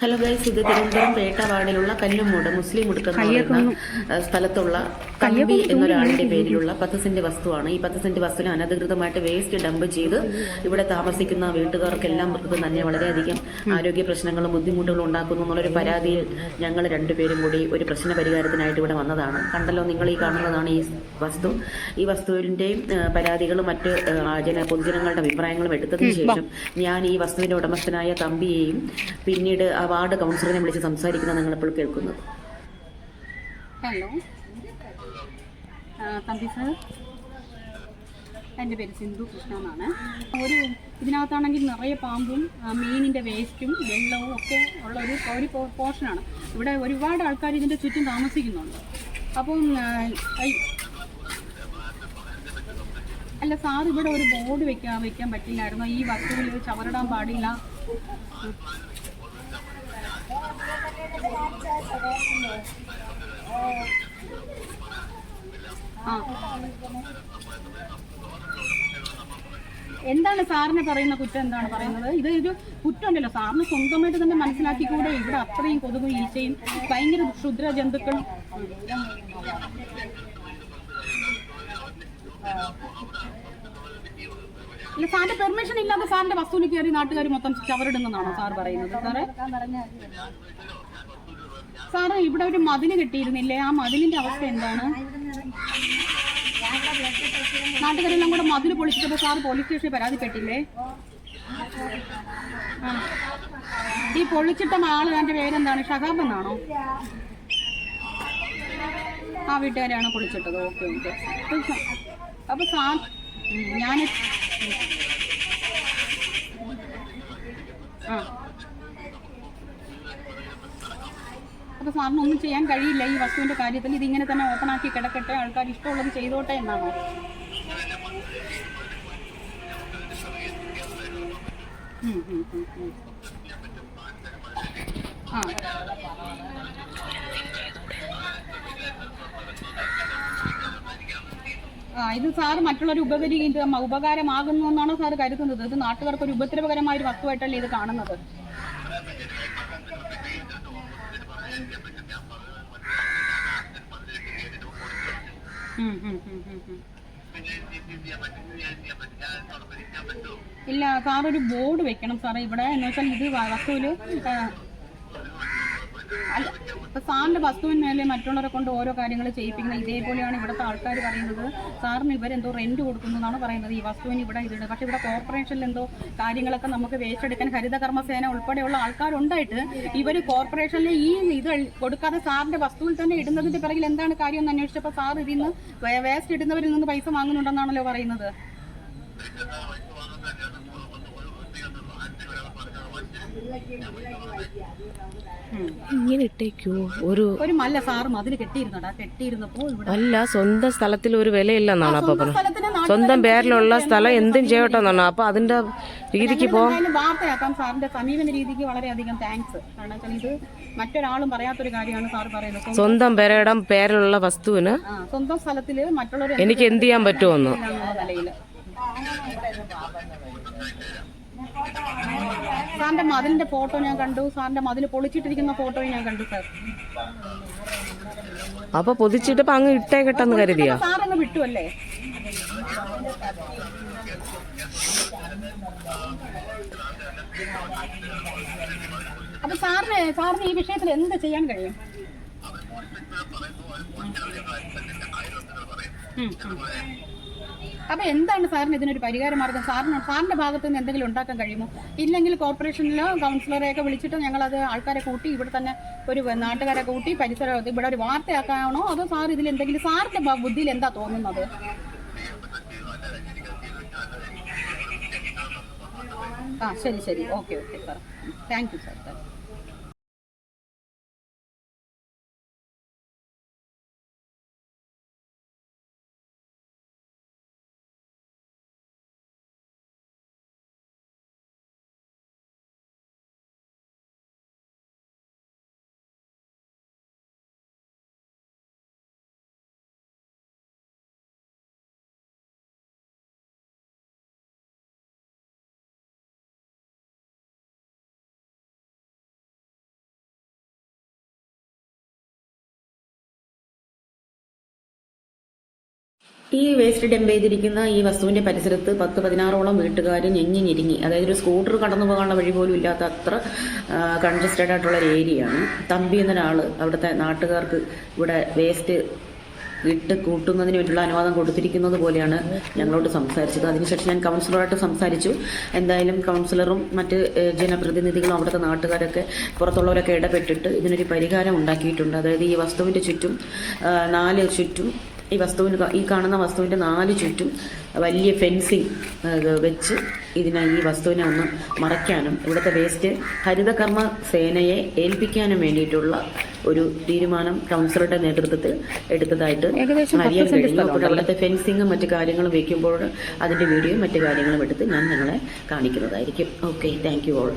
Hello guys ഇത് തിരുവനന്തപുരം പേട്ട വാർഡിലുള്ള കല്ലുമൂട് മുസ്ലിം മുടുക്കുന്ന പറയുന്ന സ്ഥലത്തുള്ള തമ്പി എന്നൊരാളുടെ പേരിലുള്ള പത്ത് സെന്റ് വസ്തുവാണ്. ഈ പത്ത് സെന്റ് വസ്തുവിന് അനധികൃതമായിട്ട് വേസ്റ്റ് ഡംപ് ചെയ്ത് ഇവിടെ താമസിക്കുന്ന വീട്ടുകാർക്കെല്ലാം തന്നെ വളരെയധികം ആരോഗ്യ പ്രശ്നങ്ങളും ബുദ്ധിമുട്ടുകളും ഉണ്ടാക്കുന്നു എന്നുള്ളൊരു പരാതിയിൽ ഞങ്ങൾ രണ്ടുപേരും കൂടി ഒരു പ്രശ്ന പരിഹാരത്തിനായിട്ട് ഇവിടെ വന്നതാണ്. കണ്ടല്ലോ നിങ്ങൾ ഈ കാണുന്നതാണ് ഈ വസ്തു. ഈ വസ്തുവിന്റെയും പരാതികളും മറ്റ് ജന പൊതുജനങ്ങളുടെ അഭിപ്രായങ്ങളും എടുത്തതിന് ശേഷം ഞാൻ ഈ വസ്തുവിന്റെ ഉടമസ്ഥനായ തമ്പിയെയും പിന്നീട് ആ വാർഡ് കൗൺസിലറിനെ വിളിച്ച് സംസാരിക്കുന്ന നിങ്ങളിപ്പോൾ കേൾക്കുന്നത് ഹലോ തമ്പി സർ എന്റെ പേര് സിന്ധു കൃഷ്ണ എന്നാണ്. ഒരു ഇതിനകത്താണെങ്കിൽ നിറയെ പാമ്പും മീനിന്റെ വേസ്റ്റും വെള്ളവും ഒക്കെ ഉള്ള ഒരു ഒരു പോർഷനാണ് ഇവിടെ ഒരുപാട് ആൾക്കാർ ഇതിന്റെ ചുറ്റും താമസിക്കുന്നുണ്ട്. അപ്പം അല്ല സാർ ഇവിടെ ഒരു ബോർഡ് വെക്കാൻ വെക്കാൻ പറ്റില്ലായിരുന്നു. ഈ വസ്തുവിൽ ചവറിടാൻ പാടില്ല. എന്താണ് സാറിന് പറയുന്ന കുറ്റം എന്താണ് പറയുന്നത്? ഇത് ഒരു കുറ്റമുണ്ടല്ലോ സാറിന് സ്വന്തമായിട്ട് തന്നെ മനസ്സിലാക്കി കൂടെ ഇവിടെ അത്രയും കൊതുകും ഈച്ചയും ഭയങ്കര ക്ഷുദ്ര ജന്തുക്കൾ അല്ല സാറിന്റെ പെർമിഷൻ ഇല്ലാതെ സാറിന്റെ വസ്തുവിൽ കയറി നാട്ടുകാർ മൊത്തം ചവറിടുന്നതാണോ സാർ പറയുന്നത്? സാറേ? സാറ് ഇവിടെ ഒരു മതിൽ കെട്ടിയിരുന്നില്ലേ? ആ മതിലിന്റെ അവസ്ഥ എന്താണ്? നാട്ടുകാരെല്ലാം കൂടെ മതിൽ പൊളിച്ചപ്പോൾ സാർ പോലീസ് സ്റ്റേഷനിൽ പരാതിപ്പെട്ടില്ലേ. ഈ പൊളിച്ചിട്ട ആൾ എന്റെ പേരെന്താണ്? ഷഹാബ് എന്നാണോ? ആ വീട്ടുകാരാണ് പൊളിച്ചിട്ടത്. Okay okay. അപ്പൊ സാർ ഞാൻ ആ. അപ്പൊ സാറിന് ഒന്നും ചെയ്യാൻ കഴിയില്ല ഈ വസ്തുവിന്റെ കാര്യത്തിൽ ഇതിങ്ങനെ തന്നെ ഓപ്പൺ ആക്കി കിടക്കട്ടെ ആൾക്കാർ ഇഷ്ടമുള്ളത് ചെയ്തോട്ടെ എന്നാണോ. ആ ആ ഇത് സാർ മറ്റുള്ളവർ ഉപകരി ഇത് ഉപകാരമാകുന്നു എന്നാണോ സാർ കരുതുന്നത് ഇത് നാട്ടുകാർക്ക് ഒരു ഉപദ്രവകരമായ ഒരു വസ്തുവായിട്ടല്ലേ ഇത് കാണുന്നത്. ഇല്ല സാർ ഒരു ബോർഡ് വെക്കണം സാറേ. ഇവിടെ എന്നുവെച്ചാൽ ഇത് വ- വസ്തുവിൽ ആ, അല്ല ഇപ്പൊ വസ്തുവിന് മേലെ മറ്റുള്ളവരെ കൊണ്ട് ഓരോ കാര്യങ്ങൾ ചെയ്യിപ്പിക്കുന്നത് ഇതേപോലെയാണ് ഇവിടുത്തെ ആൾക്കാർ പറയുന്നത്. സാറിന് ഇവരെന്തോ റെന്റ് എന്നാണ് പറയുന്നത്. ഈ വസ്തുവിന് ഇവിടെ ഇതിടുന്നത് പക്ഷെ ഇവിടെ കോർപ്പറേഷനിൽ എന്തോ കാര്യങ്ങളൊക്കെ നമുക്ക് വേസ്റ്റെടുക്കാൻ ഹരിതകർമ്മസേന ഉൾപ്പെടെയുള്ള ആൾക്കാരുണ്ടായിട്ട് ഇവർ കോർപ്പറേഷനിൽ ഈ ഇത് കൊടുക്കാതെ സാറിന്റെ വസ്തുവിൽ തന്നെ ഇടുന്നതിന്റെ പിറകിൽ എന്താണ് കാര്യം എന്ന് അന്വേഷിച്ചപ്പോൾ സാർ ഇതിന്ന് വേസ്റ്റ് ഇടുന്നവരിൽ നിന്ന് പൈസ വാങ്ങുന്നുണ്ടെന്നാണല്ലോ പറയുന്നത്. ഇങ്ങനെ ഇട്ടേക്കോ ഒരു ഒരു മല്ല സാറും അതിൽ കെട്ടിയിരുന്നടാ കെട്ടിയിരുന്നപ്പോ അല്ല സ്വന്തം സ്ഥലത്തിൽ ഒരു വിലയില്ലെന്നാണ് അപ്പൊ സ്വന്തം സ്ഥലത്തിന് സ്വന്തം പേരിലുള്ള സ്ഥലം എന്തും ചെയ്യട്ടെ എന്നാണ് അപ്പൊ അതിന്റെ രീതിക്ക് പോ. വാർത്തയാക്കാം സാറിന്റെ സമീപന രീതിക്ക് വളരെയധികം താങ്ക്സ് കാരണം ഇത് മറ്റൊരാളും പറയാത്തൊരു കാര്യമാണ് സാർ പറയുന്നത്. സ്വന്തം- പേരയുടെ പേരിലുള്ള വസ്തുവിന് സ്വന്തം സ്ഥലത്തിൽ മറ്റുള്ളവർ എനിക്ക് എന്ത് ചെയ്യാൻ പറ്റുമെന്ന്? നിലയിൽ? സാറിന്റെ മതിലിന്റെ ഫോട്ടോ ഞാൻ കണ്ടു. സാറിന്റെ മതിൽ പൊളിച്ചിട്ടിരിക്കുന്ന ഫോട്ടോ ഞാൻ കണ്ടു സാർ. അപ്പൊ പൊതിച്ചിട്ട് അങ്ങ് ഇട്ടേ ഇട്ടേക്കട്ടെന്ന് കരുതിയാ? സാറങ്ങ് വിട്ടു അല്ലേ? അപ്പൊ സാറിന് സാറിന് ഈ വിഷയത്തിൽ എന്ത് ചെയ്യാൻ കഴിയും? ഉം, ഉം. അപ്പൊ എന്താണ് സാറിന് ഇതിനൊരു പരിഹാര മാർഗം സാറിന് സാറിന്റെ ഭാഗത്ത് നിന്ന് എന്തെങ്കിലും ഉണ്ടാക്കാൻ കഴിയുമോ? ഇല്ലെങ്കിൽ കോർപ്പറേഷനിലോ കൗൺസിലറെയൊക്കെ വിളിച്ചിട്ട് ഞങ്ങളത് ആൾക്കാരെ കൂട്ടി ഇവിടെ തന്നെ ഒരു നാട്ടുകാരെ കൂട്ടി പരിസരം ഇവിടെ ഒരു വാർത്തയാക്കാണോ? അതോ സാർ ഇതിൽ എന്തെങ്കിലും സാറിന്റെ ബുദ്ധിയിൽ എന്താ തോന്നുന്നത്? ആ ശരി ശരി. Okay okay sir. Thank you sir. Thank you. ഈ വേസ്റ്റ് ഡംപ് ചെയ്തിരിക്കുന്ന ഈ വസ്തുവിന്റെ പരിസരത്ത് പത്ത് പതിനാറോളം വീട്ടുകാർ ഞെഞ്ഞി ഞെരുങ്ങി അതായത് ഒരു സ്കൂട്ടർ കടന്നു പോകാനുള്ള വഴി പോലും ഇല്ലാത്ത അത്ര കൺജസ്റ്റഡ് ആയിട്ടുള്ള ഒരു ഏരിയയാണ് തമ്പി എന്നൊരാൾ അവിടുത്തെ നാട്ടുകാർക്ക് ഇവിടെ വേസ്റ്റ് ഇട്ട് കൂട്ടുന്നതിന് വേണ്ടിയുള്ള അനുവാദം കൊടുത്തിരിക്കുന്നത് പോലെയാണ് ഞങ്ങളോട് സംസാരിച്ചത്. അതിനുശേഷം ഞാൻ കൗൺസിലറായിട്ട് സംസാരിച്ചു. എന്തായാലും കൗൺസിലറും മറ്റ് ജനപ്രതിനിധികളും അവിടുത്തെ നാട്ടുകാരൊക്കെ പുറത്തുള്ളവരൊക്കെ ഇടപെട്ടിട്ട് ഇതിനൊരു പരിഹാരം ഉണ്ടാക്കിയിട്ടുണ്ട്. അതായത് ഈ വസ്തുവിന്റെ ചുറ്റും നാല് ചുറ്റും ഈ വസ്തുവിന് ഈ കാണുന്ന വസ്തുവിന്റെ നാല് ചുറ്റും വലിയ ഫെൻസിങ് വെച്ച് ഇതിനെ ഈ വസ്തുവിനെ ഒന്ന് മറയ്ക്കാനും ഇവിടുത്തെ വേസ്റ്റ് ഹരിതകർമ്മ സേനയെ ഏൽപ്പിക്കാനും വേണ്ടിയിട്ടുള്ള ഒരു തീരുമാനം കൗൺസിലറുടെ നേതൃത്വത്തിൽ എടുത്തതായിട്ട് അറിയാൻ കഴിഞ്ഞു അപ്പോൾ അവിടുത്തെ ഫെൻസിങ്ങും മറ്റു കാര്യങ്ങളും വെക്കുമ്പോൾ അതിന്റെ വീഡിയോയും മറ്റു കാര്യങ്ങളും എടുത്ത് ഞാൻ നിങ്ങളെ കാണിക്കുന്നതായിരിക്കും. Okay thank you all.